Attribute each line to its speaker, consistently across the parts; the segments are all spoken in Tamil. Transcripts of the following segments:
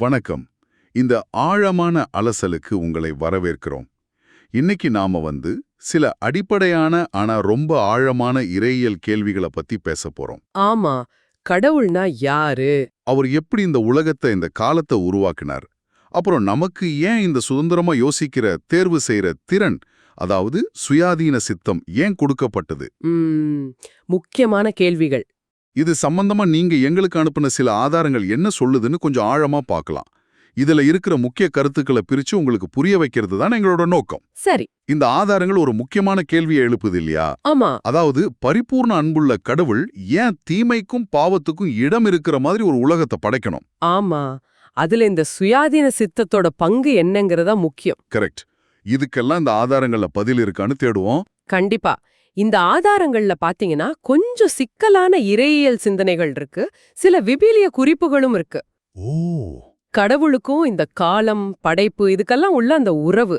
Speaker 1: வணக்கம். இந்த ஆழமான அலசலுக்கு உங்களை வரவேற்கிறோம். இன்னைக்கு நாம வந்து சில அடிப்படையான ஆனா ரொம்ப ஆழமான இறையியல் கேள்விகளை பத்தி பேச போறோம்.
Speaker 2: ஆமா. கடவுள்னா யாரு?
Speaker 1: அவர் எப்படி இந்த உலகத்தை இந்த காலத்தை உருவாக்கினார்? அப்புறம் நமக்கு ஏன் இந்த சுதந்திரமா யோசிக்கிற தேர்வு செய்யற திறன் அதாவது சுயாதீன சித்தம் ஏன் கொடுக்கப்பட்டது?
Speaker 2: முக்கியமான கேள்விகள்.
Speaker 1: இது சம்பந்தமா நீங்க எங்களுக்கு அனுப்பின சில ஆதாரங்கள் என்ன சொல்லுதுன்னு கொஞ்சம் ஆழமா பார்க்கலாம். இதுல இருக்கிற முக்கிய கருத்துக்களை பிரிச்சு உங்களுக்கு புரிய வைக்கிறது தான் எங்களோட நோக்கம்.
Speaker 2: சரி.
Speaker 1: இந்த ஆதாரங்கள் ஒரு முக்கியமான கேள்வியை எழுப்புது இல்லையா?
Speaker 2: ஆமா.
Speaker 1: அதாவது பரிபூர்ண அன்புள்ள கடவுள் ஏன் தீமைக்கும் பாவத்துக்கும் இடம் இருக்கிற மாதிரி ஒரு உலகத்தை படைக்கணும்?
Speaker 2: ஆமா. அதுல இந்த சுயாதீன சித்தத்தோட பங்கு என்னங்கறதா முக்கியம்.
Speaker 1: கரெக்ட். இதுக்கெல்லாம் இந்த ஆதாரங்கள்ல பதில் இருக்கான்னு தேடுவோம்.
Speaker 2: கண்டிப்பா. இந்த ஆதாரங்கள்ல பாத்தீங்கன்னா கொஞ்சம் சிக்கலான இறையியல் சிந்தனைகள் இருக்கு. சில விபிலிய குறிப்புகளும் இருக்கு.
Speaker 1: ஓ.
Speaker 2: கடவுளுக்கும் இந்த காலம் படைப்பு இதுக்கெல்லாம் உள்ள அந்த உறவு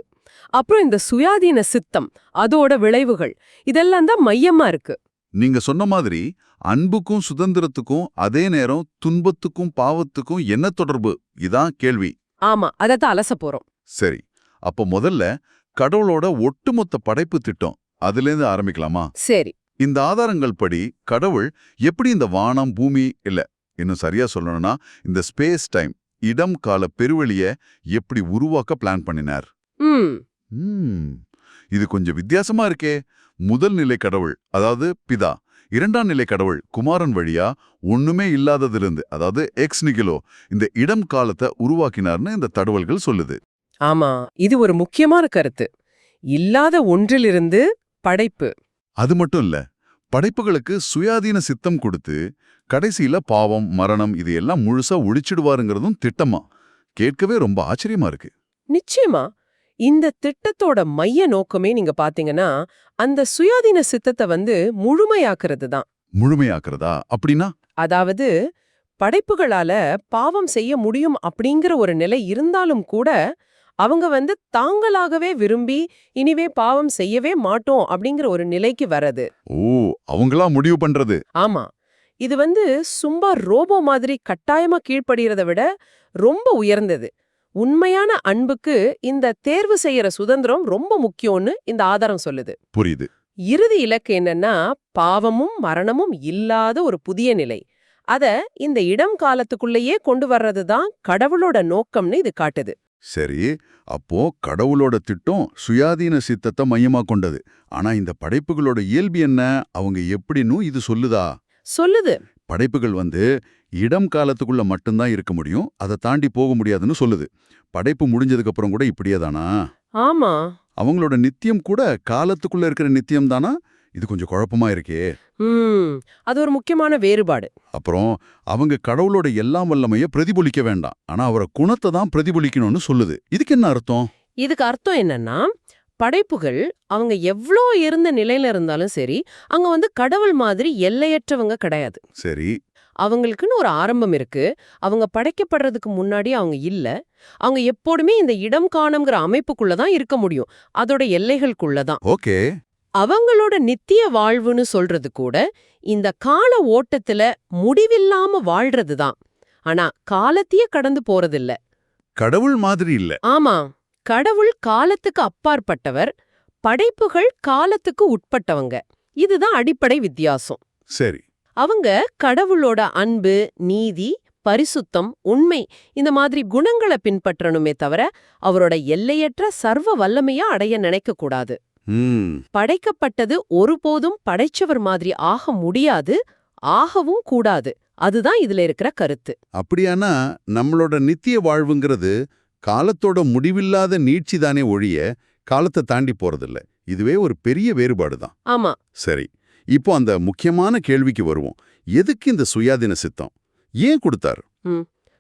Speaker 2: அப்புறம் இந்த சுயாதீன சித்தம் அதோட விளைவுகள் இதெல்லாம் தான் மையமா இருக்கு.
Speaker 1: நீங்க சொன்ன மாதிரி அன்புக்கும் சுதந்திரத்துக்கும் அதே நேரம் துன்பத்துக்கும் பாவத்துக்கும் என்ன தொடர்பு? இதான் கேள்வி.
Speaker 2: ஆமா அதத்தான் அலச போறோம்.
Speaker 1: சரி அப்ப முதல்ல கடவுளோட ஒட்டுமொத்த படைப்பு திட்டம். அதிலேருந்து ஆரம்பிக்கலாமா?
Speaker 2: சரி.
Speaker 1: இந்த ஆதாரங்கள் படி கடவுள் எப்படி இந்த வானம் பூமி இல்ல இன்னும் சரியா சொல்லணும்னா இந்த ஸ்பேஸ் டைம் இடம் கால பெருவெளிய எப்படி உருவாக்க பிளான் பண்ணினார்? இது கொஞ்சம் வித்தியாசமா இருக்கே. முதல் நிலை கடவுள் அதாவது பிதா. இரண்டாம் நிலை கடவுள் குமாரன் வழியா ஒண்ணுமே இல்லாததிலிருந்து அதாவது எக்ஸ் நிகிலோ இந்த இடம் காலத்தை உருவாக்கினார்னு இந்த தடவல்கள் சொல்லுது.
Speaker 2: ஆமா இது ஒரு முக்கியமான கருத்து. இல்லாத ஒன்றிலிருந்து படைப்பு.
Speaker 1: அது மட்டும் இல்ல படைப்புகளுக்கு சுயாதீன சித்தம் கொடுத்து கடைசியில பாவம் மரணம் இது எல்லாம் முழுசா ஒழிச்சிடுவாருங்கிறதும் திட்டமா? கேட்கவே ரொம்ப ஆச்சரியமா இருக்கு.
Speaker 2: நிச்சயமா. இந்த திட்டத்தோட மைய நோக்கமே நீங்க பாத்தீங்கன்னா அந்த சுயாதீன சித்தத்தை வந்து முழுமையாக்குறது தான்.
Speaker 1: முழுமையாக்குறதா? அப்படின்னா?
Speaker 2: அதாவது படைப்புகளால பாவம் செய்ய முடியும் அப்படிங்கிற ஒரு நிலை இருந்தாலும் கூட அவங்க வந்து தாங்களாகவே விரும்பி இனிவே பாவம் செய்யவே மாட்டோம் அப்படிங்கிற ஒரு நிலைக்கு வரது
Speaker 1: ஓ அவங்களா முடிவு பண்றது?
Speaker 2: ஆமா. இது வந்து சும்மா ரோபோ மாதிரி கட்டாயமா கீழ்ப்படிறத விட ரொம்ப உயர்ந்தது. உண்மையான அன்புக்கு இந்த தேர்வு செய்யற சுதந்திரம் ரொம்ப முக்கியம்னு இந்த ஆதாரம் சொல்லுது.
Speaker 1: புரியுது.
Speaker 2: இறுதி இலக்கு என்னன்னா பாவமும் மரணமும் இல்லாத ஒரு புதிய நிலை. அத இந்த இடம் காலத்துக்குள்ளேயே கொண்டு வர்றது தான் கடவுளோட நோக்கம்னு இது காட்டுது.
Speaker 1: சரி அப்போ கடவுளோட திட்டம் சுயாதீன சித்தத்தை மையமா கொண்டது. ஆனா இந்த படைப்புகளோட இயல்பு என்ன? அவங்க எப்படின்னு இது சொல்லுதா?
Speaker 2: சொல்லுது.
Speaker 1: படைப்புகள் வந்து இடம் காலத்துக்குள்ள மட்டும்தான் இருக்க முடியும். அதை தாண்டி போக முடியாதுன்னு சொல்லுது. படைப்பு முடிஞ்சதுக்கு அப்புறம் கூட இப்படியே தானா
Speaker 2: ஆமா.
Speaker 1: அவங்களோட நித்தியம் கூட காலத்துக்குள்ள இருக்கிற நித்தியம் தானா? இது கொஞ்சம் குழப்பமா இருக்கே.
Speaker 2: ம் அது ஒரு முக்கியமான வேறுபாடு.
Speaker 1: அப்புறம் அவங்க கடவுளோட எல்லாம் வல்லமைய பிரதிபலிக்க வேண்டாம். ஆனா அவரை குணத்தை தான் பிரதிபலிக்கணும்னு சொல்லுது. இதுக்கு என்ன அர்த்தம்?
Speaker 2: இதுக்கு அர்த்தம் என்னன்னா படைப்புகள் அவங்க எவ்ளோ இருந்த நிலையில இருந்தாலும் சரி அங்க வந்து கடவுள் மாதிரி எல்லையற்றவங்க கிடையாது.
Speaker 1: சரி.
Speaker 2: அவங்களுக்குன்னு ஒரு ஆரம்பம் இருக்கு. அவங்க படைக்கப்படுறதுக்கு முன்னாடி அவங்க இல்ல. அவங்க எப்போதுமே இந்த இடம் காணுங்கிற அமைப்புக்குள்ள தான் இருக்க முடியும். அதோட எல்லைகளுக்குள்ள தான்.
Speaker 1: ஓகே.
Speaker 2: அவங்களோட நித்திய வாழ்வுன்னு சொல்றது கூட இந்த கால ஓட்டத்துல முடிவில்லாம வாழ்றது தான். ஆனா காலத்தையே கடந்து போறதில்ல.
Speaker 1: கடவுள் மாதிரி இல்ல.
Speaker 2: ஆமா கடவுள் காலத்துக்கு அப்பாற்பட்டவர் படைப்புகள் காலத்துக்கு உட்பட்டவங்க. இதுதான் அடிப்படை வித்தியாசம்.
Speaker 1: சரி.
Speaker 2: அவங்க கடவுளோட அன்பு நீதி பரிசுத்தம் உண்மை இந்த மாதிரி குணங்களை பின்பற்றணுமே தவிர அவரோட எல்லையற்ற சர்வ வல்லமையா அடைய நினைக்க கூடாது படைக்கப்பட்டது ஒருபோதும் படைச்சவர் மாதிரி ஆக முடியாது ஆகவும் கூடாது. அதுதான் இதுல இருக்கிற கருத்து.
Speaker 1: அப்படியானா நம்மளோட நித்திய வாழ்வுங்கிறது காலத்தோட முடிவில்லாத நீட்சி தானே ஒழிய காலத்தை தாண்டி போறதில்ல. இதுவே ஒரு பெரிய வேறுபாடு தான்.
Speaker 2: ஆமா.
Speaker 1: சரி இப்போ அந்த முக்கியமான கேள்விக்கு வருவோம். எதுக்கு இந்த சுயாதீன சித்தம்? ஏன் கொடுத்தார்?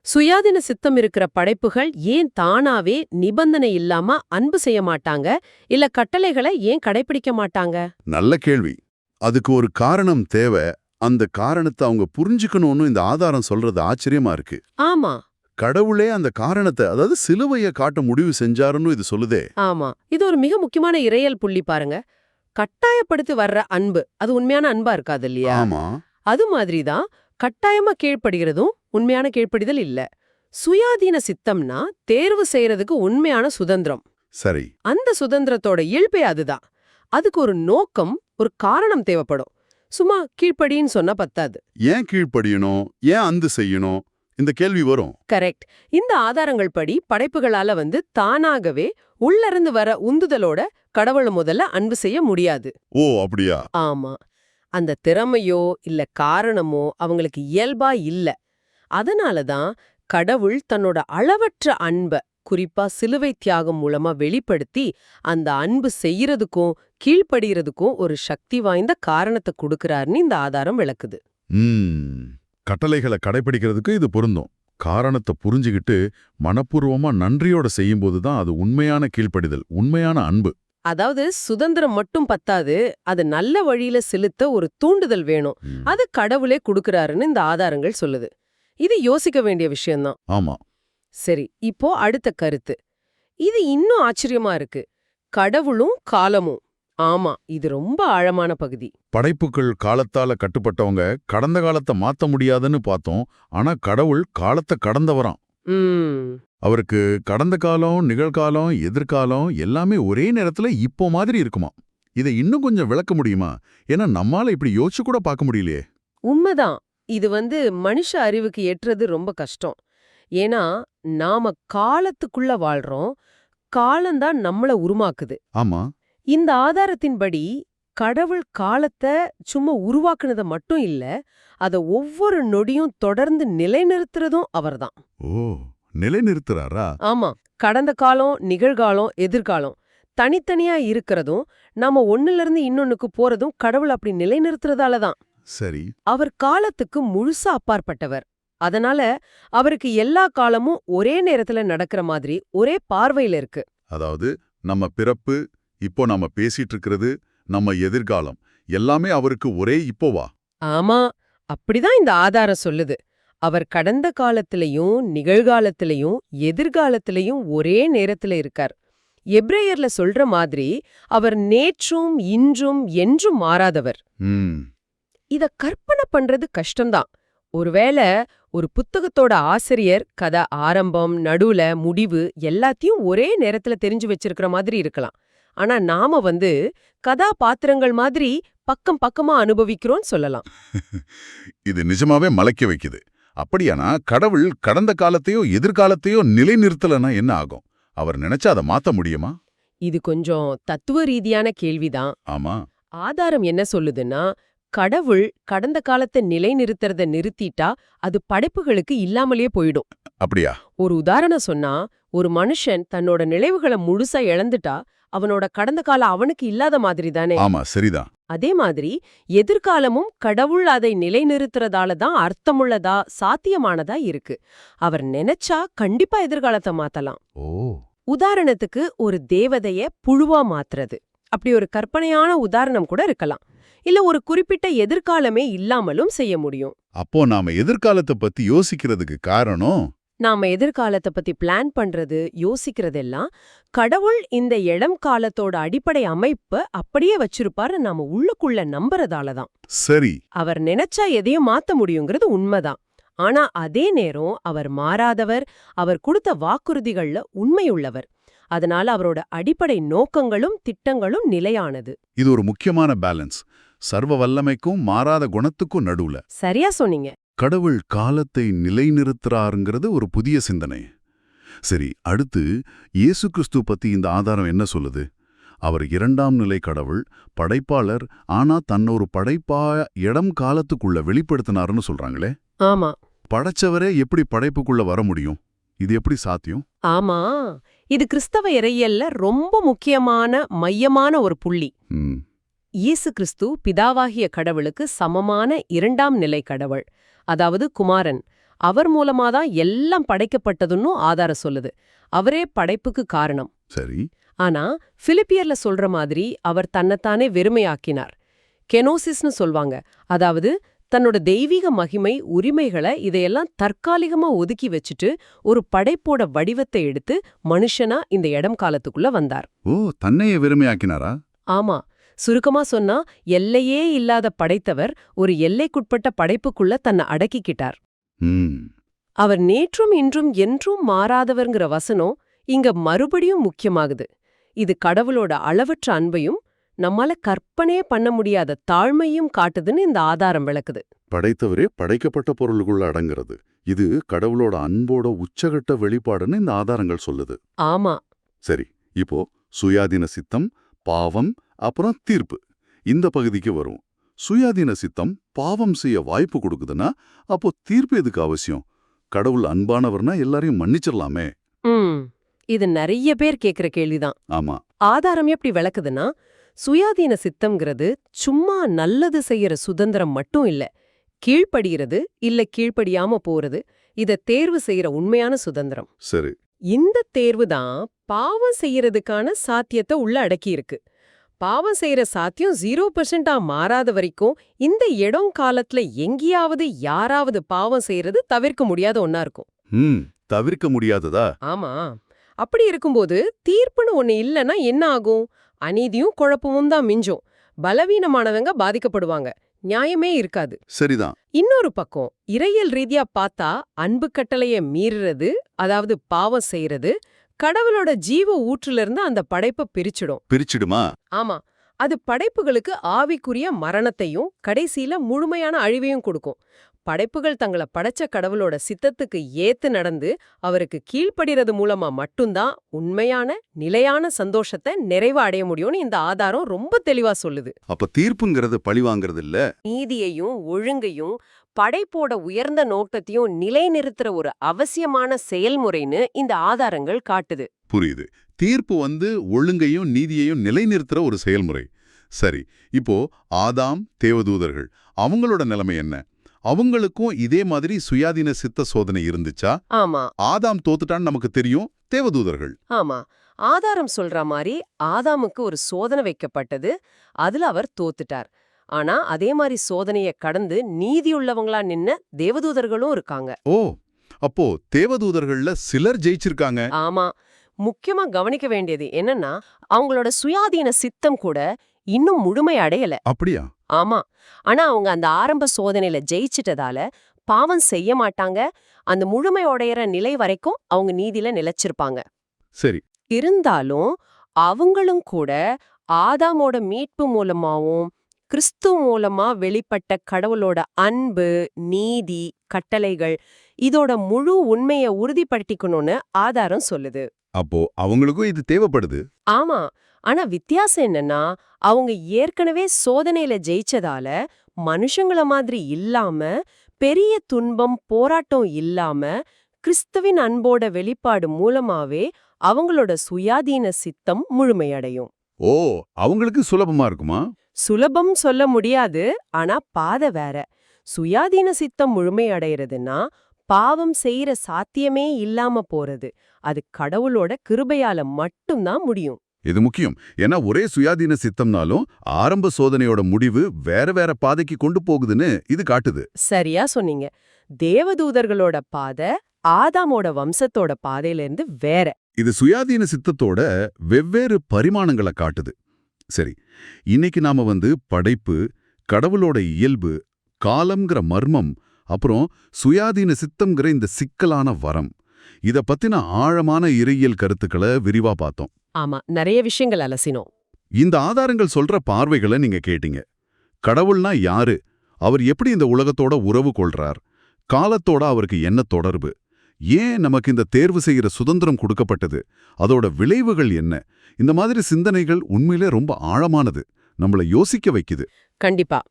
Speaker 2: சுயாதீன சித்தம் இருக்கிற படைப்புகள் ஏன் தானாவே நிபந்தனை இல்லாம அன்பு செய்ய மாட்டாங்க? இல்ல கட்டளைகளை ஏன் கடைபிடிக்க மாட்டாங்க?
Speaker 1: நல்ல கேள்வி. அதுக்கு ஒரு காரணம் தேவை. அந்த காரணத்தை அவங்க புரிஞ்சுக்கணும்னு இந்த ஆதாரம் சொல்றது ஆச்சரியமா இருக்கு.
Speaker 2: ஆமா.
Speaker 1: கடவுளே அந்த காரணத்தை அதாவது சிலுவைய காட்ட முடிவு செஞ்சாருன்னு இது சொல்லுதே.
Speaker 2: ஆமா. இது ஒரு மிக முக்கியமான இறையல் புள்ளி பாருங்க. கட்டாயப்படுத்தி வர்ற அன்பு அது உண்மையான அன்பா இருக்காது இல்லையா?
Speaker 1: ஆமா.
Speaker 2: அது மாதிரிதான் கட்டாயமா கீழ்ப்படுகிறதும் உண்மையான கீழ்ப்படிதல் இல்ல. சுயாதீன சித்தம்னா தேர்வு செய்யறதுக்கு உண்மையான சுதந்திரம்.
Speaker 1: சரி.
Speaker 2: அந்த சுதந்திரத்தோட இயல்பே அதுதான். அதுக்கு ஒரு நோக்கம் ஒரு காரணம் தேவைப்படும். சும்மா கீழ்ப்படின்னு சொன்னா பத்தாது.
Speaker 1: ஏன் கீழ்ப்படியணும்? ஏன் அந்து செய்யணும்? இந்த கேள்வி வரும்.
Speaker 2: கரெக்ட். இந்த ஆதாரங்கள் படி படைப்புகளால வந்து தானாகவே உள்ளிருந்து வர உந்துதலோட கடவுளை முதல்ல அன்பு செய்ய முடியாது.
Speaker 1: ஓ அப்படியா?
Speaker 2: ஆமா. அந்த திறமையோ இல்ல காரணமோ அவங்களுக்கு இயல்பா இல்ல. அதனால தான் கடவுள் தன்னோட அளவற்ற அன்ப குறிப்பா சிலுவை தியாகம் மூலமா வெளிப்படுத்தி அந்த அன்பு செய்யறதுக்கும் கீழ்ப்படியறதுக்கும் ஒரு சக்தி வாய்ந்த காரணத்தை கொடுக்கறாருன்னு இந்த ஆதாரம் விளக்குது.
Speaker 1: கட்டளைகளை கடைபிடிக்கிறதுக்கு இது பொருந்தும். காரணத்தை புரிஞ்சுகிட்டு மனப்பூர்வமா நன்றியோட செய்யும்போது தான் அது உண்மையான கீழ்ப்படிதல் உண்மையான அன்பு.
Speaker 2: அதாவது சுதந்திரம் மட்டும் பத்தாது அது நல்ல வழியில செலுத்த ஒரு தூண்டுதல் வேணும். அது கடவுளே கொடுக்கறாருன்னு இந்த ஆதாரங்கள் சொல்லுது. இது யோசிக்க வேண்டிய விஷயம்தான்
Speaker 1: ஆமா.
Speaker 2: சரி இப்போ அடுத்த கருத்து. இது இன்னும் ஆச்சரியமா இருக்கு. கடவுளும் காலமும். ஆமா இது ரொம்ப ஆழமான பகுதி.
Speaker 1: படைப்புகள் காலத்தால கட்டுப்பட்டவங்க கடந்த காலத்தை மாத்த முடியாதுன்னு பார்த்தோம். ஆனா கடவுள் காலத்தை கடந்தவராம்.
Speaker 2: ம்.
Speaker 1: அவருக்கு கடந்த காலம் நிகழ்காலம் எதிர்காலம் எல்லாமே ஒரே நேரத்துல இப்போ மாதிரி இருக்குமா? இதை இன்னும் கொஞ்சம் விளக்க முடியுமா? ஏன்னா நம்மால இப்படி யோசிச்சு கூட பார்க்க முடியலையே.
Speaker 2: உண்மைதான். இது வந்து மனுஷ அறிவுக்கு எட்டுறது ரொம்ப கஷ்டம். ஏன்னா நாம காலத்துக்குள்ள வாழ்றோம். காலம்தான் நம்மள உருமாக்குது.
Speaker 1: ஆமா.
Speaker 2: இந்த ஆதாரத்தின்படி கடவுள் காலத்தை சும்மா உருவாக்குனத மட்டும் இல்ல அத ஒவ்வொரு நொடியும் தொடர்ந்து நிலைநிறுத்துறதும் அவர்தான்.
Speaker 1: ஓ நிலை நிறுத்துறாரா
Speaker 2: ஆமா. கடந்த காலம் நிகழ்காலம் எதிர்காலம் தனித்தனியா இருக்கிறதும் நாம ஒண்ணுல இருந்து இன்னொன்னுக்கு போறதும் கடவுள் அப்படி நிலைநிறுத்துறதால தான்
Speaker 1: சரி.
Speaker 2: அவர் காலத்துக்கு முழுசா அப்பாற்பட்டவர். அதனால அவருக்கு எல்லா காலமும் ஒரே நேரத்துல நடக்கிற மாதிரி ஒரே பார்வையில இருக்கு.
Speaker 1: அதாவது நம்ம பிறப்பு இப்போ நாம பேசிட்டு இருக்கிறது நம்ம எதிர்காலம் எல்லாமே அவருக்கு ஒரே இப்போவா?
Speaker 2: ஆமா அப்படிதான் இந்த ஆதாரம் சொல்லுது. அவர் கடந்த காலத்திலையும் நிகழ்காலத்திலையும் எதிர்காலத்திலையும் ஒரே நேரத்துல இருக்கார். எப்ரேயர்ல சொல்ற மாதிரி அவர் நேற்றும் இன்றும் என்றும் மாறாதவர்.
Speaker 1: ம்.
Speaker 2: இத கற்பனை பண்றது கஷ்டம்தான். ஒருவேளை ஒரு புத்தகத்தோட ஆசிரியர் கதை ஆரம்பம் நடுவுல முடிவு எல்லாத்தையும் ஒரே நேரத்துல தெரிஞ்சு வச்சிருக்கிற மாதிரி இருக்கலாம். ஆனா நாம வந்து கதாபாத்திரங்கள் மாதிரி பக்கம் பக்கமா அனுபவிக்கிறோம்னு சொல்லலாம்.
Speaker 1: இது நிஜமாவே மலைக்க வைக்குது. அப்படியானா கடவுள் கடந்த காலத்தையோ எதிர்காலத்தையோ நிலைநிறுத்தலனா என்ன ஆகும்? அவர் நினைச்சா அதை மாத்த முடியுமா?
Speaker 2: இது கொஞ்சம் தத்துவ ரீதியான கேள்விதான்.
Speaker 1: ஆமா.
Speaker 2: ஆதாரம் என்ன சொல்லுதுன்னா கடவுள் கடந்த காலத்தை நிலைநிறுத்துறத நிறுத்திட்டா அது படைப்புகளுக்கு இல்லாமலேயே போயிடும்.
Speaker 1: அப்படியா?
Speaker 2: ஒரு உதாரணம் சொன்னா ஒரு மனுஷன் தன்னோட நினைவுகளை முழுசா இழந்துட்டா அவனோட கடந்த காலம் அவனுக்கு இல்லாத மாதிரி தானே?
Speaker 1: ஆமா சரிதான்.
Speaker 2: அதே மாதிரி எதிர்காலமும் கடவுள் அதை நிலைநிறுத்துறதால தான் அர்த்தமுள்ளதா சாத்தியமானதா இருக்கு. அவர் நினைச்சா கண்டிப்பா எதிர்காலத்தை மாத்தலாம்.
Speaker 1: ஓ.
Speaker 2: உதாரணத்துக்கு ஒரு தேவதைய புழுவா மாத்துறது. அப்படி ஒரு கற்பனையான உதாரணம் கூட இருக்கலாம். இல்ல ஒரு குறிப்பிட்ட எதிர்காலமே இல்லாமலும் செய்ய முடியும்.
Speaker 1: அப்போ நாம எதிர்காலத்தை பத்தி யோசிக்கிறதுக்கு காரணம்?
Speaker 2: நாம எதிர்காலத்தை பத்தி பிளான் பண்றது யோசிக்கிறதெல்லாம் கடவுள் இந்த இளம் காலத்தோட அடிப்படை அமைப்ப அப்படியே வச்சிருப்பாரு நாம உள்ளுக்குள்ள நம்புறதால தான்.
Speaker 1: சரி.
Speaker 2: அவர் நினைச்சா எதையும் மாத்த முடியுங்கிறது உண்மைதான். ஆனா அதே நேரம் அவர் மாறாதவர் அவர் கொடுத்த வாக்குறுதிகள்ல உண்மையுள்ளவர். அதனால அவரோட அடிப்படை நோக்கங்களும் திட்டங்களும் நிலையானது.
Speaker 1: இது ஒரு முக்கியமான பேலன்ஸ் சர்வ வல்லமைக்கும் மாறாத குணத்துக்கும் நடுவுல.
Speaker 2: சரியா சொன்னீங்க.
Speaker 1: கடவுள் காலத்தை நிலைநிறுத்துறாருங்கிறது ஒரு புதிய சிந்தனை. சரி அடுத்து இயேசு கிறிஸ்து பத்தி இந்த ஆதாரம் என்ன சொல்லுது? அவர் இரண்டாம் நிலை கடவுள் படைப்பாளர் ஆனா தன்னொரு படைப்பா இடம் காலத்துக்குள்ள வெளிப்படுத்தினாருன்னு சொல்றாங்களே?
Speaker 2: ஆமா.
Speaker 1: படைச்சவரே எப்படி படைப்புக்குள்ள வர முடியும்? இது எப்படி சாத்தியம்?
Speaker 2: ஆமா. இது கிறிஸ்தவ இறையல்ல ரொம்ப முக்கியமான மையமான ஒரு புள்ளி. இயேசு கிறிஸ்து பிதாவாகிய கடவுளுக்கு சமமான இரண்டாம் நிலை கடவுள் அதாவது குமாரன். அவர் மூலமாதான் எல்லாம் படைக்கப்பட்டதுன்னு ஆதாரம் சொல்லுது. அவரே படைப்புக்கு காரணம்.
Speaker 1: சரி.
Speaker 2: ஆனா பிலிப்பியர்ல சொல்ற மாதிரி அவர் தன்னைத்தானே வெறுமையாக்கினார். கெனோசிஸ்னு சொல்வாங்க. அதாவது தன்னோட தெய்வீக மகிமை உரிமைகளை இதையெல்லாம் தற்காலிகமா ஒதுக்கி வச்சுட்டு ஒரு படைப்போட வடிவத்தை எடுத்து மனுஷனா இந்த இடம் காலத்துக்குள்ள வந்தார்.
Speaker 1: ஓ தன்னையே வெறுமையாக்கினாரா?
Speaker 2: ஆமா. சுருக்கமா சொன்னா எல்லையே இல்லாத படைத்தவர் ஒரு எல்லைக்குட்பட்ட படைப்புக்குள்ள தன்னை அடக்கிக்கிட்டார். அவர் நேற்றும் இன்றும் என்றும் மாறாதவர்ங்கிற வசனம் இங்க மறுபடியும் முக்கியமாகுது. இது கடவுளோட அளவற்ற அன்பையும் நம்மால கற்பனையே பண்ண முடியாத தாழ்மையும் காட்டுதுன்னு இந்த ஆதாரம் விளக்குது.
Speaker 1: படைத்தவரே படைக்கப்பட்ட பொருளுக்குள்ள அடங்குறது. இது கடவுளோட அன்போட உச்சகட்ட வெளிப்பாடுன்னு இந்த ஆதாரங்கள் சொல்லுது.
Speaker 2: ஆமா.
Speaker 1: சரி இப்போ சுயாதீன சித்தம் பாவம் அப்புறம் தீர்ப்பு. இந்த பகுதிக்கு வரும். சுயாதீன சித்தம் பாவம் செய்ய வாய்ப்பு கொடுக்குதுன்னா அப்போ தீர்ப்பு எதுக்கு அவசியம்? கடவுள் அன்பானவர்னா எல்லாரையும் மன்னிச்சிடலாமே.
Speaker 2: இது நிறைய பேர் கேக்குற கேள்விதான்.
Speaker 1: ஆமா.
Speaker 2: ஆதாரம் எப்படி விளக்குதுன்னா சுயாதீன சித்தம்ங்கிறது சும்மா நல்லது செய்யற சுதந்திரம் மட்டும் இல்ல. கீழ்ப்படிகிறது இல்ல கீழ்ப்படியாம போறது இத தேர்வு செய்யற உண்மையான சுதந்திரம்.
Speaker 1: சரி.
Speaker 2: இந்த தேர்வு தான் பாவம் செய்யறதுக்கான சாத்தியத்தை உள்ள அடக்கி இருக்கு பாவம் செய்யற சாத்தியம் ஜீரோ பர்சன்டா மாறாத வரைக்கும் இந்த இடம் காலத்துல எங்கேயாவது யாராவது பாவம் செய்யறது தவிர்க்க முடியாத ஒன்னா இருக்கும்.
Speaker 1: தவிர்க்க முடியாததா?
Speaker 2: ஆமா. அப்படி இருக்கும்போது தீர்ப்புன்னு ஒண்ணு இல்லைன்னா என்ன ஆகும்? அநீதியும் குழப்பமும் தான் மிஞ்சும். பலவீனமானவங்க பாதிக்கப்படுவாங்க. நியாயமே இருக்காது.
Speaker 1: சரிதான்.
Speaker 2: இன்னொரு பக்கம் இறையல் ரீதியா பார்த்தா அன்பு கட்டளைய மீறுறது அதாவது பாவம் செய்யறது கடவுளோட ஜீவ ஊற்றுல இருந்து அந்த படைப்பை பிரிச்சிடும்.
Speaker 1: பிரிச்சிடுமா?
Speaker 2: ஆமா. அது படைப்புகளுக்கு ஆவிக்குரிய மரணத்தையும் கடைசியில முழுமையான அழிவையும் கொடுக்கும். படைப்புகள் தங்கள படைச்ச கடவுளோட சித்தத்துக்கு ஏத்து நடந்து அவருக்கு கீழ்ப்படிறது மூலமா மட்டும்தான் உண்மையான நிலையான சந்தோஷத்தை நிறைவா அடைய முடியும்னு இந்த ஆதாரம் ரொம்ப தெளிவா சொல்லுது.
Speaker 1: அப்ப தீர்ப்புங்கிறது பழி வாங்குறது இல்ல
Speaker 2: நீதியையும் ஒழுங்கையும் படைப்போட உயர்ந்த நோக்கத்தையும் நிலைநிறுத்துற ஒரு அவசியமான செயல்முறைன்னு இந்த ஆதாரங்கள் காட்டுது.
Speaker 1: புரியுது. தீர்ப்பு வந்து ஒழுங்கையும் நீதியையும் நிலைநிறுத்துற ஒரு செயல்முறை. சரி இப்போ ஆதாம் தேவதூதர்கள் அவங்களோட நிலைமை என்ன? அவங்களுக்கும் இதே மாதிரி சுயாதீன சித்த சோதனை இருந்துச்சா?
Speaker 2: ஆமா.
Speaker 1: ஆதாம் தோத்துட்டான்னு நமக்கு தெரியும் தேவதூதர்கள்.
Speaker 2: ஆமா. ஆதாரம் சொல்ற மாதிரி ஆதாமுக்கு ஒரு சோதனை வைக்கப்பட்டது அதுல அவர் தோத்துட்டார். ஆனா அதே மாதிரி சோதனைய கடந்து நீதியுள்ளவங்களா நின்ன தேவதூதர்களும் இருக்காங்க.
Speaker 1: ஓ அப்போ தேவதூதர்கள்ல சிலர் ஜெயிச்சிருக்காங்க.
Speaker 2: ஆமா முக்கியமா கவனிக்க வேண்டியது என்னன்னா அவங்களோட சுயாதீன சித்தம் கூட இன்னும் முழுமை அடையல.
Speaker 1: அப்படியா?
Speaker 2: ஆமா ஆனா அவங்க அந்த ஆரம்ப சோதனையில ஜெயிச்சிட்டதால பாவம் செய்ய மாட்டாங்க. அந்த முழுமை உடையற நிலை வரைக்கும் அவங்க நீதியில நிலைச்சிருப்பாங்க.
Speaker 1: சரி.
Speaker 2: இருந்தாலும் அவங்களும் கூட ஆதாமோட மீட்பு மூலமாவும் கிறிஸ்து மூலமா வெளிப்பட்ட கடவுளோட அன்பு நீதி கட்டளைகள் இதோட முழு உண்மைய உறுதிப்படுத்திக்கணும்னு ஆதாரம் சொல்லுது.
Speaker 1: அப்போ அவங்களுக்கும் இது தேவைப்படுது.
Speaker 2: ஆமா. ஆனா வித்தியாசம் என்னன்னா அவங்க ஏற்கனவே சோதனையில ஜெயிச்சதால மனுஷங்கள மாதிரி இல்லாம பெரிய துன்பம் போராட்டம் இல்லாம கிறிஸ்துவின் அன்போட வெளிப்பாடு மூலமாவே அவங்களோட சுயாதீன சித்தம் முழுமையடையும்.
Speaker 1: ஓ அவங்களுக்கு சுலபமா இருக்குமா?
Speaker 2: சுலபம் சொல்ல முடியாது ஆனா பாதை வேற. சுயாதீன சித்தம் முழுமையடைறதுன்னா பாவம் செய்யற சாத்தியமே இல்லாம போறது. அது கடவுளோட கிருபையால மட்டும்தான் முடியும்.
Speaker 1: இது முக்கியம். ஏன்னா ஒரே சுயாதீன சித்தம்னாலும் ஆரம்ப சோதனையோட முடிவு வேற வேற பாதைக்கு கொண்டு போகுதுன்னு இது காட்டுது.
Speaker 2: சரியா சொன்னீங்க. தேவதூதர்களோட பாதை ஆதாமோட வம்சத்தோட பாதையில இருந்து வேற.
Speaker 1: இது சுயாதீன சித்தத்தோட வெவ்வேறு பரிமாணங்களை காட்டுது. சரி இன்னைக்கு நாம வந்து படைப்பு கடவுளோட இயல்பு காலம்ங்கிற மர்மம் அப்புறம் சுயாதீன சித்தம்ங்கிற இந்த சிக்கலான வரம். இத பத்தின ஆழமான இறையியல் கருத்துக்களை விரிவா பார்த்தோம்.
Speaker 2: ஆமா நிறைய விஷயங்கள் அலசினோம்.
Speaker 1: இந்த ஆதாரங்கள் சொல்ற பார்வைகளை நீங்க கேட்டீங்க. கடவுள்னா யாரு? அவர் எப்படி இந்த உலகத்தோட உறவு கொள்றார்? காலத்தோட அவருக்கு என்ன தொடர்பு? ஏன் நமக்கு இந்த தேர்வு செய்யற சுதந்திரம் கொடுக்கப்பட்டது? அதோட விளைவுகள் என்ன? இந்த மாதிரி சிந்தனைகள் உண்மையிலே ரொம்ப ஆழமானது. நம்மள யோசிக்க வைக்குது.
Speaker 2: கண்டிப்பா.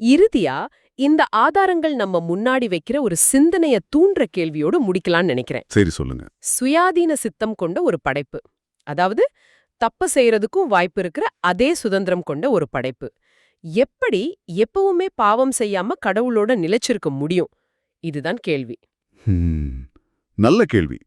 Speaker 2: இறுதியா இந்த ஆதாரங்கள் நம்ம முன்னாடி வைக்கிற ஒரு சிந்தனைய தூண்டுற கேள்வியோடு முடிக்கலாம்னு நினைக்கிறேன்.
Speaker 1: சரி சொல்லுங்க.
Speaker 2: சுயாதீன சித்தம் கொண்ட ஒரு படைப்பு. அதாவது தப்பு செய்யறதுக்கும் வாய்ப்பு இருக்கிற அதே சுதந்திரம் கொண்ட ஒரு படைப்பு. எப்படி எப்பவுமே பாவம் செய்யாம கடவுளோட நிலைச்சிருக்க முடியும்? இதுதான் கேள்வி.
Speaker 1: ஹம், நல்ல கேள்வி.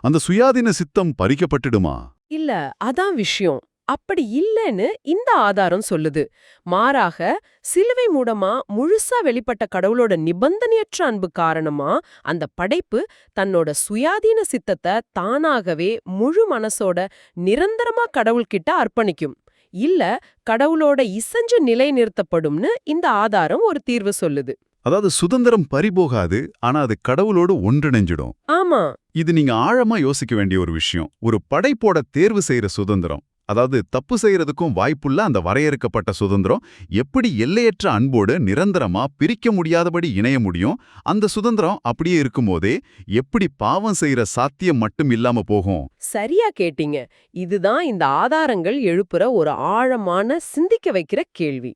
Speaker 1: அந்த சுயாதீன சித்தம் பறிக்கப்பட்டுடுமா?
Speaker 2: இல்ல அதான் விஷயம். அப்படி இல்லைன்னு இந்த ஆதாரம் சொல்லுது. மாறாக சிலுவை மூடமா முழுசா வெளிப்பட்ட கடவுளோட நிபந்தனையற்ற அன்பு காரணமா அந்த படைப்பு தன்னோட சுயாதீன சித்தத்தை தானாகவே முழு மனசோட நிரந்தரமா கடவுள்கிட்ட அர்ப்பணிக்கும். இல்ல கடவுளோட இசைஞ்சு நிலை நிறுத்தப்படும்னு இந்த ஆதாரம் ஒரு தீர்வு சொல்லுது.
Speaker 1: அதாவது சுதந்திரம் பறிபோகாது ஆனா அது கடவுளோடு ஒன்றிணைஞ்சிடும்.
Speaker 2: ஆமா.
Speaker 1: இது நீங்க ஆழமா யோசிக்க வேண்டிய ஒரு விஷயம். ஒரு படைப்போட தேர்வு செய்யற சுதந்திரம் அதாவது தப்பு செய்யறதுக்கும் வாய்ப்புள்ள அந்த வரையறுக்கப்பட்ட சுதந்திரம் எப்படி எல்லையற்ற அன்போடு நிரந்தரமா பிரிக்க முடியாதபடி இணைய முடியும் அந்த சுதந்திரம் அப்படியே இருக்கும்போதே எப்படி பாவம் செய்யற சாத்தியம் மட்டும் இல்லாம போகும்?
Speaker 2: சரியா கேட்டீங்க. இதுதான் இந்த ஆதாரங்கள் எழுப்புற ஒரு ஆழமான சிந்திக்க வைக்கிற கேள்வி.